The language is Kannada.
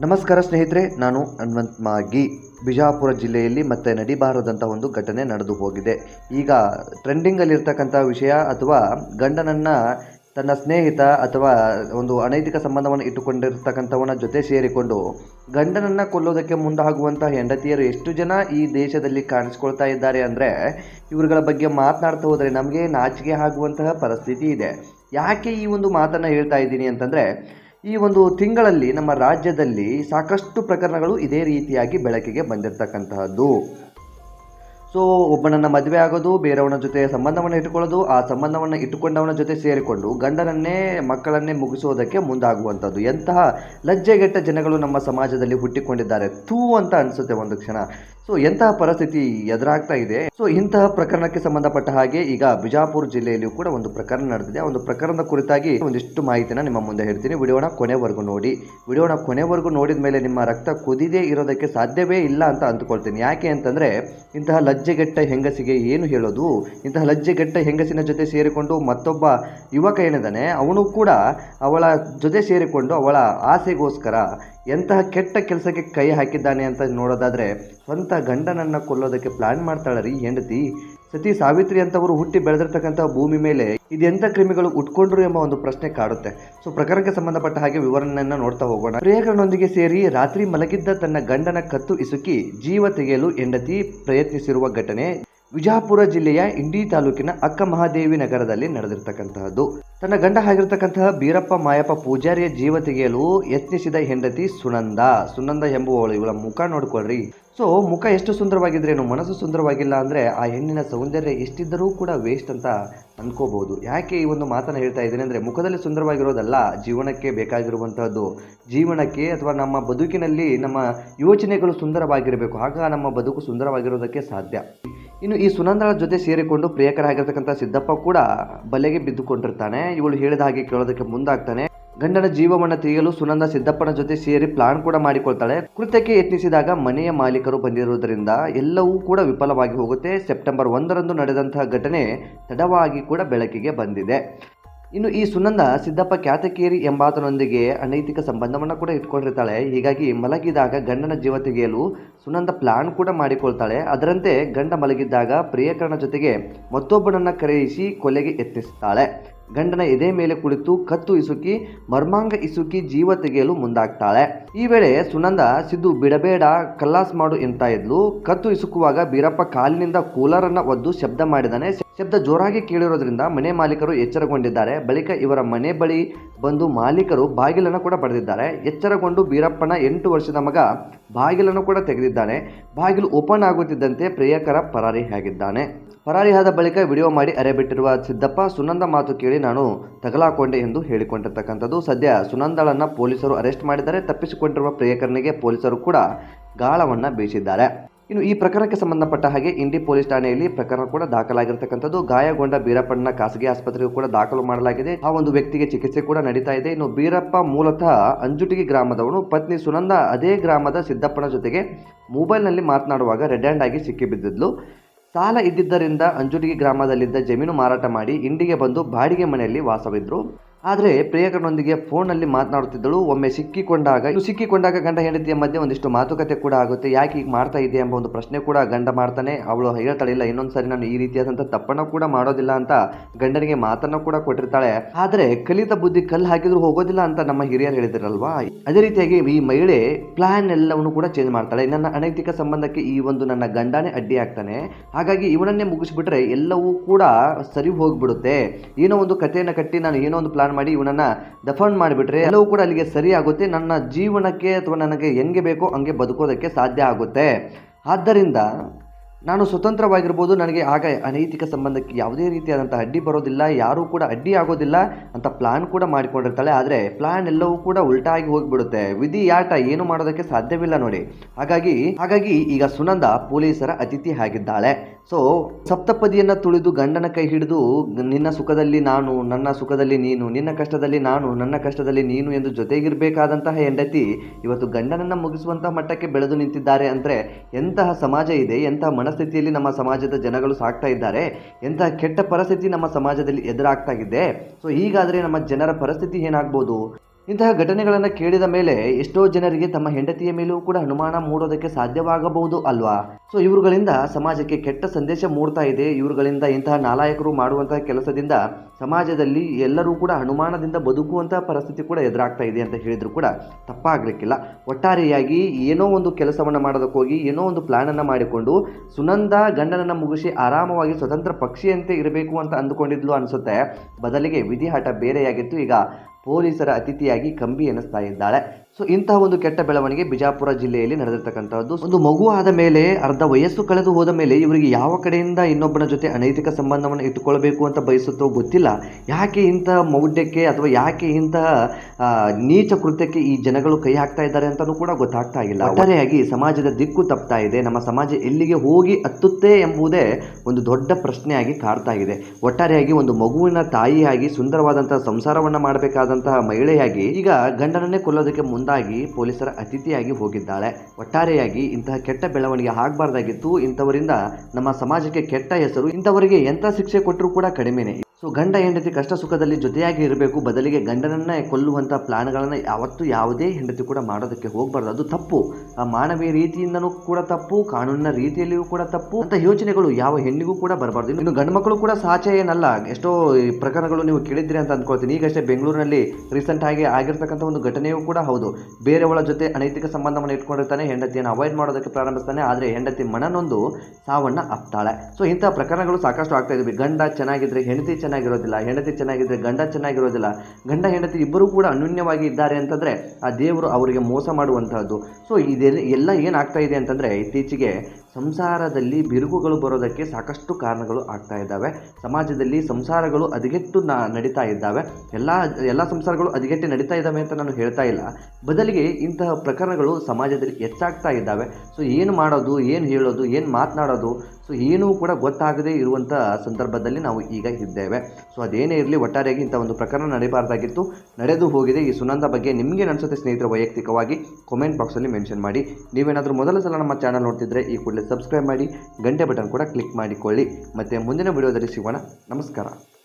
ನಮಸ್ಕಾರ ಸ್ನೇಹಿತರೆ, ನಾನು ಹನುಮಂತ್ ಮಾಗಿ. ಬಿಜಾಪುರ ಜಿಲ್ಲೆಯಲ್ಲಿ ಮತ್ತೆ ನಡಿಬಾರದಂಥ ಒಂದು ಘಟನೆ ನಡೆದು ಹೋಗಿದೆ. ಈಗ ಟ್ರೆಂಡಿಂಗಲ್ಲಿರ್ತಕ್ಕಂಥ ವಿಷಯ ಅಥವಾ ಗಂಡನನ್ನು ತನ್ನ ಸ್ನೇಹಿತ ಅಥವಾ ಒಂದು ಅನೈತಿಕ ಸಂಬಂಧವನ್ನು ಇಟ್ಟುಕೊಂಡಿರ್ತಕ್ಕಂಥವನ ಜೊತೆ ಸೇರಿಕೊಂಡು ಗಂಡನನ್ನು ಕೊಲ್ಲೋದಕ್ಕೆ ಮುಂದಾಗುವಂಥ ಹೆಂಡತಿಯರು ಎಷ್ಟು ಜನ ಈ ದೇಶದಲ್ಲಿ ಕಾಣಿಸ್ಕೊಳ್ತಾ ಇದ್ದಾರೆ ಅಂದರೆ ಇವರುಗಳ ಬಗ್ಗೆ ಮಾತನಾಡ್ತಾ ಹೋದರೆ ನಮಗೆ ನಾಚಿಕೆ ಆಗುವಂತಹ ಪರಿಸ್ಥಿತಿ ಇದೆ. ಯಾಕೆ ಈ ಒಂದು ಮಾತನ್ನು ಹೇಳ್ತಾ ಇದ್ದೀನಿ ಅಂತಂದರೆ ಈ ಒಂದು ತಿಂಗಳಲ್ಲಿ ನಮ್ಮ ರಾಜ್ಯದಲ್ಲಿ ಸಾಕಷ್ಟು ಪ್ರಕರಣಗಳು ಇದೇ ರೀತಿಯಾಗಿ ಬೆಳಕಿಗೆ ಬಂದಿರತಕ್ಕಂತಹದ್ದು. ಸೊ ಒಬ್ಬನನ್ನು ಮದುವೆ ಆಗೋದು, ಬೇರೆಯವನ ಜೊತೆ ಸಂಬಂಧವನ್ನು ಇಟ್ಟುಕೊಳ್ಳೋದು, ಆ ಸಂಬಂಧವನ್ನು ಇಟ್ಟುಕೊಂಡವನ ಜೊತೆ ಸೇರಿಕೊಂಡು ಗಂಡನನ್ನೇ, ಮಕ್ಕಳನ್ನೇ ಮುಗಿಸೋದಕ್ಕೆ ಮುಂದಾಗುವಂಥದ್ದು. ಎಂತಹ ಲಜ್ಜೆಗೆಟ್ಟ ಜನಗಳು ನಮ್ಮ ಸಮಾಜದಲ್ಲಿ ಹುಟ್ಟಿಕೊಂಡಿದ್ದಾರೆ. ತೂ ಅಂತ ಅನಿಸುತ್ತೆ ಒಂದು ಕ್ಷಣ. ಸೊ ಎಂತಹ ಪರಿಸ್ಥಿತಿ ಎದುರಾಗ್ತಾ ಇದೆ? ಸೊ ಇಂತಹ ಪ್ರಕರಣಕ್ಕೆ ಸಂಬಂಧಪಟ್ಟ ಹಾಗೆ ಈಗ ಬಿಜಾಪುರ ಜಿಲ್ಲೆಯಲ್ಲಿಯೂ ಕೂಡ ಒಂದು ಪ್ರಕರಣ ನಡೆದಿದೆ. ಒಂದು ಪ್ರಕರಣದ ಕುರಿತಾಗಿ ಒಂದಿಷ್ಟು ಮಾಹಿತಿನ ನಿಮ್ಮ ಮುಂದೆ ಹೇಳ್ತೀನಿ. ವಿಡಿಯೋನ ಕೊನೆವರೆಗೂ ನೋಡಿ. ವಿಡಿಯೋನ ಕೊನೆವರೆಗೂ ನೋಡಿದ ಮೇಲೆ ನಿಮ್ಮ ರಕ್ತ ಕುದಿದೇ ಇರೋದಕ್ಕೆ ಸಾಧ್ಯವೇ ಇಲ್ಲ ಅಂತ ಅಂದ್ಕೊಳ್ತೀನಿ. ಯಾಕೆ ಅಂತಂದ್ರೆ, ಇಂತಹ ಲಜ್ಜೆಗೆಟ್ಟ ಹೆಂಗಸಿಗೆ ಏನು ಹೇಳೋದು? ಇಂತಹ ಲಜ್ಜೆಗೆಟ್ಟ ಹೆಂಗಸಿನ ಜೊತೆ ಸೇರಿಕೊಂಡು ಮತ್ತೊಬ್ಬ ಯುವಕ ಏನಿದ್ದಾನೆ, ಅವನು ಕೂಡ ಅವಳ ಜೊತೆ ಸೇರಿಕೊಂಡು ಅವಳ ಆಸೆಗೋಸ್ಕರ ಎಂತಹ ಕೆಟ್ಟ ಕೆಲಸಕ್ಕೆ ಕೈ ಹಾಕಿದ್ದಾನೆ ಅಂತ ನೋಡೋದಾದ್ರೆ ಸ್ವಂತ ಗಂಡನನ್ನ ಕೊಲ್ಲೋದಕ್ಕೆ ಪ್ಲಾನ್ ಮಾಡ್ತಾಳೆ ರೀ ಹೆಂಡತಿ. ಸತಿ ಸಾವಿತ್ರಿ ಅಂತವರು ಹುಟ್ಟಿ ಬೆಳೆದಿರ್ತಕ್ಕಂಥ ಭೂಮಿ ಮೇಲೆ ಇದೆಂಥ ಕ್ರಿಮಿಗಳು ಉಟ್ಕೊಂಡ್ರು ಎಂಬ ಒಂದು ಪ್ರಶ್ನೆ ಕಾಡುತ್ತೆ. ಸೊ, ಪ್ರಕರಣಕ್ಕೆ ಸಂಬಂಧಪಟ್ಟ ಹಾಗೆ ವಿವರಣೆಯನ್ನ ನೋಡ್ತಾ ಹೋಗೋಣ. ಪ್ರಿಯಕರನೊಂದಿಗೆ ಸೇರಿ ರಾತ್ರಿ ಮಲಗಿದ್ದ ತನ್ನ ಗಂಡನ ಕತ್ತು ಇಸುಕಿ ಜೀವ ತೆಗೆಯಲು ಹೆಂಡತಿ ಪ್ರಯತ್ನಿಸಿರುವ ಘಟನೆ ವಿಜಾಪುರ ಜಿಲ್ಲೆಯ ಇಂಡಿ ತಾಲೂಕಿನ ಅಕ್ಕ ಮಹಾದೇವಿ ನಗರದಲ್ಲಿ ನಡೆದಿರ್ತಕ್ಕಂತಹದ್ದು. ತನ್ನ ಗಂಡ ಆಗಿರ್ತಕ್ಕಂತಹ ಬೀರಪ್ಪ ಮಾಯಪ್ಪ ಪೂಜಾರಿಯ ಜೀವ ತೆಗೆಯಲು ಯತ್ನಿಸಿದ ಹೆಂಡತಿ ಸುನಂದ. ಸುನಂದ ಎಂಬುವಳು ಇವಳ ಮುಖ ನೋಡ್ಕೊಳ್ರಿ. ಸೊ ಮುಖ ಎಷ್ಟು ಸುಂದರವಾಗಿದ್ರೇನು, ಮನಸ್ಸು ಸುಂದರವಾಗಿಲ್ಲ ಅಂದ್ರೆ ಆ ಹೆಣ್ಣಿನ ಸೌಂದರ್ಯ ಎಷ್ಟಿದ್ದರೂ ಕೂಡ ವೇಸ್ಟ್ ಅಂತ ಅನ್ಕೋಬಹುದು. ಯಾಕೆ ಈ ಒಂದು ಮಾತನ್ನ ಹೇಳ್ತಾ ಇದ್ದೀನಿ ಅಂದ್ರೆ, ಮುಖದಲ್ಲಿ ಸುಂದರವಾಗಿರೋದಲ್ಲ, ಜೀವನಕ್ಕೆ ಬೇಕಾಗಿರುವಂತಹದ್ದು. ಜೀವನಕ್ಕೆ ಅಥವಾ ನಮ್ಮ ಬದುಕಿನಲ್ಲಿ ನಮ್ಮ ಯೋಚನೆಗಳು ಸುಂದರವಾಗಿರಬೇಕು. ಆಗ ನಮ್ಮ ಬದುಕು ಸುಂದರವಾಗಿರೋದಕ್ಕೆ ಸಾಧ್ಯ. ಇನ್ನು ಈ ಸುನಂದಳ ಜೊತೆ ಸೇರಿಕೊಂಡು ಪ್ರಿಯಕರಾಗಿರ್ತಕ್ಕಂಥ ಸಿದ್ದಪ್ಪ ಕೂಡ ಬಲೆಗೆ ಬಿದ್ದುಕೊಂಡಿರ್ತಾನೆ. ಇವಳು ಹೇಳಿದ ಹಾಗೆ ಕೇಳೋದಕ್ಕೆ ಮುಂದಾಗ್ತಾನೆ. ಗಂಡನ ಜೀವವನ್ನು ತೆಗೆಯಲು ಸುನಂದ ಸಿದ್ದಪ್ಪನ ಜೊತೆ ಸೇರಿ ಪ್ಲಾನ್ ಕೂಡ ಮಾಡಿಕೊಳ್ತಾಳೆ. ಕೃತ್ಯಕ್ಕೆ ಯತ್ನಿಸಿದಾಗ ಮನೆಯ ಮಾಲೀಕರು ಬಂದಿರುವುದರಿಂದ ಎಲ್ಲವೂ ಕೂಡ ವಿಫಲವಾಗಿ ಹೋಗುತ್ತೆ. ಸೆಪ್ಟೆಂಬರ್ ಒಂದರಂದು ನಡೆದಂತಹ ಘಟನೆ ತಡವಾಗಿ ಕೂಡ ಬೆಳಕಿಗೆ ಬಂದಿದೆ. ಇನ್ನು ಈ ಸುನಂದ ಸಿದ್ದಪ್ಪ ಕ್ಯಾತಕೇರಿ ಎಂಬಾತನೊಂದಿಗೆ ಅನೈತಿಕ ಸಂಬಂಧವನ್ನು ಕೂಡ ಇಟ್ಕೊಂಡಿರ್ತಾಳೆ. ಹೀಗಾಗಿ ಮಲಗಿದಾಗ ಗಂಡನ ಜೀವ ತೆಗೆಯಲು ಸುನಂದ ಪ್ಲಾನ್ ಕೂಡ ಮಾಡಿಕೊಳ್ತಾಳೆ. ಅದರಂತೆ ಗಂಡ ಮಲಗಿದ್ದಾಗ ಪ್ರಿಯಕರನ ಜೊತೆಗೆ ಮತ್ತೊಬ್ಬನನ್ನು ಕರೆಯಿಸಿ ಕೊಲೆಗೆ ಯತ್ನಿಸುತ್ತಾಳೆ ಗಂಡನ ಎದೆ ಮೇಲೆ ಕುಳಿತು ಕತ್ತು ಇಸುಕಿ, ಮರ್ಮಾಂಗ ಇಸುಕಿ ಜೀವ ತೆಗೆಯಲು ಮುಂದಾಗ್ತಾಳೆ. ಈ ವೇಳೆ ಸುನಂದ, ಸಿದ್ದು, ಬಿಡಬೇಡ ಕಲ್ಲಾಸ್ ಮಾಡು ಎಂತ ಇದ್ಲು. ಕತ್ತು ಇಸುಕುವಾಗ ಬೀರಪ್ಪ ಕಾಲಿನಿಂದ ಕೂಲರನ್ನ ಒದ್ದು ಶಬ್ದ ಮಾಡಿದಾನೆ. ಶಬ್ದ ಜೋರಾಗಿ ಕೇಳಿರೋದ್ರಿಂದ ಮನೆ ಮಾಲೀಕರು ಎಚ್ಚರಗೊಂಡಿದ್ದಾರೆ. ಬಳಿಕ ಇವರ ಮನೆ ಬಳಿ ಬಂದು ಮಾಲೀಕರು ಬಾಗಿಲನ್ನು ಕೂಡ ಪಡೆದಿದ್ದಾರೆ ಎಚ್ಚರಗೊಂಡು ಬೀರಪ್ಪನ ಎಂಟು ವರ್ಷದ ಮಗ ಬಾಗಿಲನ್ನು ಕೂಡ ತೆಗೆದಿದ್ದಾನೆ. ಬಾಗಿಲು ಓಪನ್ ಆಗುತ್ತಿದ್ದಂತೆ ಪ್ರಿಯಕರ ಪರಾರಿಯಾಗಿದ್ದಾನೆ. ಪರಾರಿಯಾದ ಬಳಿಕ ವಿಡಿಯೋ ಮಾಡಿ ಅರೆ ಬಿಟ್ಟಿರುವ ಸಿದ್ದಪ್ಪ, ಸುನಂದ ಮಾತು ಕೇಳಿ ನಾನು ತಗಲಾಕೊಂಡೆ ಎಂದು ಹೇಳಿಕೊಂಡಿರ್ತಕ್ಕಂಥದ್ದು. ಸದ್ಯ ಸುನಂದಳನ್ನು ಪೊಲೀಸರು ಅರೆಸ್ಟ್ ಮಾಡಿದ್ದಾರೆ. ತಪ್ಪಿಸಿಕೊಂಡಿರುವ ಪ್ರಿಯಕರನಿಗೆ ಪೊಲೀಸರು ಕೂಡ ಗಾಳವನ್ನು ಬೀಸಿದ್ದಾರೆ. ಇನ್ನು ಈ ಪ್ರಕರಣಕ್ಕೆ ಸಂಬಂಧಪಟ್ಟ ಹಾಗೆ ಇಂಡಿ ಪೊಲೀಸ್ ಠಾಣೆಯಲ್ಲಿ ಪ್ರಕರಣ ಕೂಡ ದಾಖಲಾಗಿರ್ತಕ್ಕಂಥದ್ದು. ಗಾಯಗೊಂಡ ಬೀರಪ್ಪನ ಖಾಸಗಿ ಆಸ್ಪತ್ರೆಗೂ ಕೂಡ ದಾಖಲು ಮಾಡಲಾಗಿದೆ. ಆ ಒಂದು ವ್ಯಕ್ತಿಗೆ ಚಿಕಿತ್ಸೆ ಕೂಡ ನಡೀತಾ ಇದೆ. ಇನ್ನು ಬೀರಪ್ಪ ಮೂಲತಃ ಅಂಜುಟಿಗಿ ಗ್ರಾಮದವನು. ಪತ್ನಿ ಸುನಂದ ಅದೇ ಗ್ರಾಮದ ಸಿದ್ದಪ್ಪನ ಜೊತೆಗೆ ಮೊಬೈಲ್ನಲ್ಲಿ ಮಾತನಾಡುವಾಗ ರೆಡ್ ಹ್ಯಾಂಡ್ ಆಗಿ ಸಿಕ್ಕಿಬಿದ್ದಿದ್ಲು. ಸಾಲ ಇದ್ದಿದ್ದರಿಂದ ಅಂಜುಟಿಗಿ ಗ್ರಾಮದಲ್ಲಿದ್ದ ಜಮೀನು ಮಾರಾಟ ಮಾಡಿ ಇಂಡಿಗೆ ಬಂದು ಬಾಡಿಗೆ ಮನೆಯಲ್ಲಿ ವಾಸವಿದ್ರು. ಆದರೆ ಪ್ರಿಯಕರನೊಂದಿಗೆ ಫೋನಲ್ಲಿ ಮಾತನಾಡುತ್ತಿದ್ದಳು. ಒಮ್ಮೆ ಸಿಕ್ಕಿಕೊಂಡಾಗ, ಇನ್ನು ಸಿಕ್ಕಿಕೊಂಡಾಗ ಗಂಡ ಹೆಂಡತಿಯ ಮಧ್ಯೆ ಒಂದಿಷ್ಟು ಮಾತುಕತೆ ಕೂಡ ಆಗುತ್ತೆ. ಯಾಕೆ ಈಗ ಮಾಡ್ತಾ ಇದೆ ಎಂಬ ಒಂದು ಪ್ರಶ್ನೆ ಕೂಡ ಗಂಡ ಮಾಡ್ತಾನೆ. ಅವಳು ಹೇಳ್ತಾಳೆ, ಇಲ್ಲ ಇನ್ನೊಂದು ಸರಿ ನಾನು ಈ ರೀತಿಯಾದಂಥ ತಪ್ಪನ್ನು ಕೂಡ ಮಾಡೋದಿಲ್ಲ ಅಂತ ಗಂಡನಿಗೆ ಮಾತನ್ನು ಕೂಡ ಕೊಟ್ಟಿರ್ತಾಳೆ. ಆದರೆ ಕಲಿತ ಬುದ್ಧಿ ಕಲ್ಲು ಹಾಕಿದ್ರು ಹೋಗೋದಿಲ್ಲ ಅಂತ ನಮ್ಮ ಹಿರಿಯರು ಹೇಳಿದಿರಲ್ವಾ? ಅದೇ ರೀತಿಯಾಗಿ ಈ ಮಹಿಳೆ ಪ್ಲಾನ್ ಎಲ್ಲವನ್ನು ಕೂಡ ಚೇಂಜ್ ಮಾಡ್ತಾಳೆ. ನನ್ನ ಅನೈತಿಕ ಸಂಬಂಧಕ್ಕೆ ಈ ಒಂದು ನನ್ನ ಗಂಡನೇ ಅಡ್ಡಿ ಆಗ್ತಾನೆ. ಹಾಗಾಗಿ ಇವನನ್ನೇ ಮುಗಿಸ್ಬಿಟ್ರೆ ಎಲ್ಲವೂ ಕೂಡ ಸರಿ ಹೋಗ್ಬಿಡುತ್ತೆ. ಏನೋ ಒಂದು ಕಥೆಯನ್ನು ಕಟ್ಟಿ ನಾನು ಏನೋ ಒಂದು ಪ್ಲಾನ್ ಮಾಡಿ ಇವನನ್ನ ದಫನ್ ಮಾಡಿಬಿಟ್ರೆ ಎಲ್ಲವೂ ಕೂಡ ಅಲ್ಲಿಗೆ ಸರಿ ಆಗುತ್ತೆ. ನನ್ನ ಜೀವನಕ್ಕೆ ಅಥವಾ ನನಗೆ ಹೆಂಗೆ ಬೇಕೋ ಹಂಗೆ ಬದುಕೋದಕ್ಕೆ ಸಾಧ್ಯ ಆಗುತ್ತೆ. ಆದ್ದರಿಂದ ನಾನು ಸ್ವತಂತ್ರವಾಗಿರ್ಬೋದು, ನನಗೆ ಆಗ ಅನೈತಿಕ ಸಂಬಂಧಕ್ಕೆ ಯಾವುದೇ ರೀತಿಯಾದಂಥ ಅಡ್ಡಿ ಬರೋದಿಲ್ಲ, ಯಾರೂ ಕೂಡ ಅಡ್ಡಿ ಆಗೋದಿಲ್ಲ ಅಂತ ಪ್ಲಾನ್ ಕೂಡ ಮಾಡಿಕೊಂಡಿರ್ತಾಳೆ. ಆದರೆ ಪ್ಲಾನ್ ಎಲ್ಲವೂ ಕೂಡ ಉಲ್ಟಾಗಿ ಹೋಗಿಬಿಡುತ್ತೆ. ವಿಧಿ ಆಟ ಏನು ಮಾಡೋದಕ್ಕೆ ಸಾಧ್ಯವಿಲ್ಲ ನೋಡಿ. ಹಾಗಾಗಿ ಹಾಗಾಗಿ ಈಗ ಸುನಂದ ಪೊಲೀಸರ ಅತಿಥಿ ಆಗಿದ್ದಾಳೆ. ಸೊ ಸಪ್ತಪದಿಯನ್ನ ತುಳಿದು ಗಂಡನ ಕೈ ಹಿಡಿದು, ನಿನ್ನ ಸುಖದಲ್ಲಿ ನಾನು, ನನ್ನ ಸುಖದಲ್ಲಿ ನೀನು, ನಿನ್ನ ಕಷ್ಟದಲ್ಲಿ ನಾನು, ನನ್ನ ಕಷ್ಟದಲ್ಲಿ ನೀನು ಎಂದು ಜೊತೆಗಿರಬೇಕಾದಂತಹ ಹೆಂಡತಿ ಇವತ್ತು ಗಂಡನನ್ನ ಮುಗಿಸುವಂತಹ ಮಟ್ಟಕ್ಕೆ ಬೆಳೆದು ನಿಂತಿದ್ದಾರೆ. ಅಂದರೆ ಎಂತಹ ಸಮಾಜ ಇದೆ, ಎಂತಹ ಮನಸ್ಥಿತಿಯಲ್ಲಿ ನಮ್ಮ ಸಮಾಜದ ಜನಗಳು ಸಾಕ್ತಾ ಇದ್ದಾರೆ. ಎಂಥ ಕೆಟ್ಟ ಪರಿಸ್ಥಿತಿ ನಮ್ಮ ಸಮಾಜದಲ್ಲಿ ಎದುರಾಗ್ತಾ ಇದೆ. ಸೊ ಹೀಗಾದ್ರೆ ನಮ್ಮ ಜನರ ಪರಿಸ್ಥಿತಿ ಏನಾಗ್ಬೋದು? ಇಂತಹ ಘಟನೆಗಳನ್ನು ಕೇಳಿದ ಮೇಲೆ ಎಷ್ಟೋ ಜನರಿಗೆ ತಮ್ಮ ಹೆಂಡತಿಯ ಮೇಲೂ ಕೂಡ ಅನುಮಾನ ಮೂಡೋದಕ್ಕೆ ಸಾಧ್ಯವಾಗಬಹುದು ಅಲ್ವಾ? ಸೊ ಇವರುಗಳಿಂದ ಸಮಾಜಕ್ಕೆ ಕೆಟ್ಟ ಸಂದೇಶ ಮೂಡ್ತಾ ಇದೆ. ಇವರುಗಳಿಂದ ಇಂತಹ ನಾಲಾಯಕರು ಮಾಡುವಂತಹ ಕೆಲಸದಿಂದ ಸಮಾಜದಲ್ಲಿ ಎಲ್ಲರೂ ಕೂಡ ಅನುಮಾನದಿಂದ ಬದುಕುವಂತಹ ಪರಿಸ್ಥಿತಿ ಕೂಡ ಎದುರಾಗ್ತಾ ಇದೆ ಅಂತ ಹೇಳಿದ್ರು ಕೂಡ ತಪ್ಪಾಗಲಿಕ್ಕಿಲ್ಲ. ಒಟ್ಟಾರೆಯಾಗಿ ಏನೋ ಒಂದು ಕೆಲಸವನ್ನು ಮಾಡೋದಕ್ಕೆ ಹೋಗಿ, ಏನೋ ಒಂದು ಪ್ಲಾನನ್ನು ಮಾಡಿಕೊಂಡು ಸುನಂದ ಗಂಡನನ್ನು ಮುಗಿಸಿ ಆರಾಮವಾಗಿ ಸ್ವತಂತ್ರ ಪಕ್ಷಿಯಂತೆ ಇರಬೇಕು ಅಂತ ಅಂದುಕೊಂಡಿದ್ಲು ಅನಿಸುತ್ತೆ. ಬದಲಿಗೆ ವಿಧಿಯಾಟ ಬೇರೆಯಾಗಿತ್ತು. ಈಗ ಪೊಲೀಸರ ಅತಿಥಿಯಾಗಿ ಕಂಬಿ ಎನಿಸ್ತಾ ಇದ್ದಾಳೆ. ಸೊ ಇಂತಹ ಒಂದು ಕೆಟ್ಟ ಬೆಳವಣಿಗೆ ಬಿಜಾಪುರ ಜಿಲ್ಲೆಯಲ್ಲಿ ನಡೆದಿರ್ತಕ್ಕಂಥದ್ದು. ಒಂದು ಮಗು ಆದ ಮೇಲೆ ಅರ್ಧ ವಯಸ್ಸು ಕಳೆದು ಹೋದ ಮೇಲೆ ಇವರಿಗೆ ಯಾವ ಕಡೆಯಿಂದ ಇನ್ನೊಬ್ಬನ ಜೊತೆ ಅನೈತಿಕ ಸಂಬಂಧವನ್ನು ಇಟ್ಟುಕೊಳ್ಬೇಕು ಅಂತ ಬಯಸುತ್ತೋ ಗೊತ್ತಿಲ್ಲ. ಯಾಕೆ ಇಂತಹ ಮೌಢ್ಯಕ್ಕೆ ಅಥವಾ ಯಾಕೆ ಇಂತಹ ನೀಚ ಕೃತ್ಯಕ್ಕೆ ಈ ಜನಗಳು ಕೈ ಹಾಕ್ತಾ ಇದ್ದಾರೆ ಅಂತಲೂ ಕೂಡ ಗೊತ್ತಾಗ್ತಾ ಇಲ್ಲ. ಒಟ್ಟಾರೆಯಾಗಿ ಸಮಾಜದ ದಿಕ್ಕು ತಪ್ತಾ ಇದೆ. ನಮ್ಮ ಸಮಾಜ ಎಲ್ಲಿಗೆ ಹೋಗಿ ಹತ್ತುತ್ತೆ ಎಂಬುದೇ ಒಂದು ದೊಡ್ಡ ಪ್ರಶ್ನೆಯಾಗಿ ಕಾಡ್ತಾ ಇದೆ. ಒಟ್ಟಾರೆಯಾಗಿ ಒಂದು ಮಗುವಿನ ತಾಯಿಯಾಗಿ ಸುಂದರವಾದಂತಹ ಸಂಸಾರವನ್ನು ಮಾಡಬೇಕಾದಂತಹ ಮಹಿಳೆಯಾಗಿ ಈಗ ಗಂಡನನ್ನೇ ಕೊಲ್ಲೋದಕ್ಕೆ ಮುಂದಾಗಿ ಪೊಲೀಸರ ಅತಿಥಿಯಾಗಿ ಹೋಗಿದ್ದಾಳೆ. ಒಟ್ಟಾರೆಯಾಗಿ ಇಂತಹ ಕೆಟ್ಟ ಬೆಳವಣಿಗೆ ಆಗಬಾರ್ದಾಗಿತ್ತು. ಇಂಥವರಿಂದ ನಮ್ಮ ಸಮಾಜಕ್ಕೆ ಕೆಟ್ಟ ಹೆಸರು, ಇಂಥವರಿಗೆ ಎಂಥ ಶಿಕ್ಷೆ ಕೊಟ್ಟರೂ ಕೂಡ ಕಡಿಮೆನೆ. ಸೊ ಗಂಡ ಹೆಂಡತಿ ಕಷ್ಟ ಸುಖದಲ್ಲಿ ಜೊತೆಯಾಗಿ ಇರಬೇಕು, ಬದಲಿಗೆ ಗಂಡನನ್ನ ಕೊಲ್ಲುವಂಥ ಪ್ಲಾನ್ಗಳನ್ನು ಯಾವತ್ತೂ ಯಾವುದೇ ಹೆಂಡತಿ ಕೂಡ ಮಾಡೋದಕ್ಕೆ ಹೋಗಬಾರ್ದು. ಅದು ತಪ್ಪು. ಆ ಮಾನವೀಯ ರೀತಿಯಿಂದನೂ ಕೂಡ ತಪ್ಪು, ಕಾನೂನಿನ ರೀತಿಯಲ್ಲಿಯೂ ಕೂಡ ತಪ್ಪು. ಅಂತ ಯೋಚನೆಗಳು ಯಾವ ಹೆಣ್ಣಿಗೂ ಕೂಡ ಬರಬಾರ್ದು. ಇನ್ನು ಗಂಡು ಮಕ್ಕಳು ಕೂಡ ಸಾಚೆ ಏನಲ್ಲ. ಎಷ್ಟೋ ಪ್ರಕರಣಗಳು ನೀವು ಕೇಳಿದ್ರಿ ಅಂತ ಅಂದ್ಕೊಳ್ತೀನಿ. ಈಗಷ್ಟೇ ಬೆಂಗಳೂರಿನಲ್ಲಿ ರೀಸೆಂಟ್ ಆಗಿ ಆಗಿರ್ತಕ್ಕಂಥ ಒಂದು ಘಟನೆಯೂ ಕೂಡ ಹೌದು. ಬೇರೆಯವಳ ಜೊತೆ ಅನೈತಿಕ ಸಂಬಂಧವನ್ನು ಇಟ್ಕೊಂಡಿರ್ತಾನೆ, ಹೆಂಡತಿಯನ್ನು ಅವಾಯ್ಡ್ ಮಾಡೋದಕ್ಕೆ ಪ್ರಾರಂಭಿಸ್ತಾನೆ, ಆದರೆ ಹೆಂಡತಿ ಮನನೊಂದು ಸಾವನ್ನ ಅಪ್ತಾಳೆ. ಸೊ ಇಂತಹ ಪ್ರಕರಣಗಳು ಸಾಕಷ್ಟು ಆಗ್ತಾ ಇದ್ವಿ ಗಂಡ ಚೆನ್ನಾಗಿದ್ರೆ ಹೆಂಡತಿ ಚೆನ್ನಾಗಿರೋದಿಲ್ಲ, ಹೆಂಡತಿ ಚೆನ್ನಾಗಿದ್ರೆ ಗಂಡ ಚೆನ್ನಾಗಿರೋದಿಲ್ಲ, ಗಂಡ ಹೆಂಡತಿ ಇಬ್ಬರೂ ಕೂಡ ಅನ್ಯೂನ್ಯವಾಗಿ ಇದ್ದಾರೆ ಅಂತಂದ್ರೆ ಆ ದೇವರು ಅವರಿಗೆ ಮೋಸ ಮಾಡುವಂತಹದ್ದು. ಸೊ ಇದೆಲ್ಲ, ಎಲ್ಲ ಏನಾಗ್ತಾ ಇದೆ ಅಂತಂದ್ರೆ ಇತ್ತೀಚೆಗೆ ಸಂಸಾರದಲ್ಲಿ ಬಿರುಕುಗಳು ಬರೋದಕ್ಕೆ ಸಾಕಷ್ಟು ಕಾರಣಗಳು ಆಗ್ತಾ ಇದ್ದಾವೆ. ಸಮಾಜದಲ್ಲಿ ಸಂಸಾರಗಳು ಅದಿಗೆಟ್ಟು ನ, ನಡೀತಾ ಇದ್ದಾವೆ. ಎಲ್ಲ ಎಲ್ಲ ಸಂಸಾರಗಳು ಅದಗೆಟ್ಟು ನಡೀತಾ ಇದ್ದಾವೆ ಅಂತ ನಾನು ಹೇಳ್ತಾ ಇಲ್ಲ. ಬದಲಿಗೆ ಇಂತಹ ಪ್ರಕರಣಗಳು ಸಮಾಜದಲ್ಲಿ ಹೆಚ್ಚಾಗ್ತಾ ಇದ್ದಾವೆ. ಸೊ ಏನು ಮಾಡೋದು, ಏನು ಹೇಳೋದು, ಏನು ಮಾತನಾಡೋದು ಸೊ ಏನೂ ಕೂಡ ಗೊತ್ತಾಗದೇ ಇರುವಂಥ ಸಂದರ್ಭದಲ್ಲಿ ನಾವು ಈಗ ಇದ್ದೇವೆ. ಸೊ ಅದೇನೇ ಇರಲಿ, ಒಟ್ಟಾರೆಯಾಗಿ ಇಂಥ ಒಂದು ಪ್ರಕರಣ ನಡೆಯಬಾರ್ದಾಗಿತ್ತು ನಡೆದು ಹೋಗಿದೆ. ಈ ಸುನಂದ ಬಗ್ಗೆ ನಿಮಗೆ ಅನಿಸುತ್ತೆ ಸ್ನೇಹಿತರು, ವೈಯಕ್ತಿಕವಾಗಿ ಕಾಮೆಂಟ್ ಬಾಕ್ಸಲ್ಲಿ ಮೆನ್ಷನ್ ಮಾಡಿ. ನೀವೇನಾದರೂ ಮೊದಲ ಸಲ ನಮ್ಮ ಚಾನಲ್ ನೋಡ್ತಿದ್ರೆ, ಈ ಕೂಡಲೇ ಸಬ್ಸ್ಕ್ರೈಬ್ ಮಾಡಿ. ಗಂಟೆ ಬಟನ್ ಕೂಡ ಕ್ಲಿಕ್ ಮಾಡಿಕೊಳ್ಳಿ. ಮತ್ತು ಮುಂದಿನ ವಿಡಿಯೋದಲ್ಲಿ ಸಿಗೋಣ. ನಮಸ್ಕಾರ.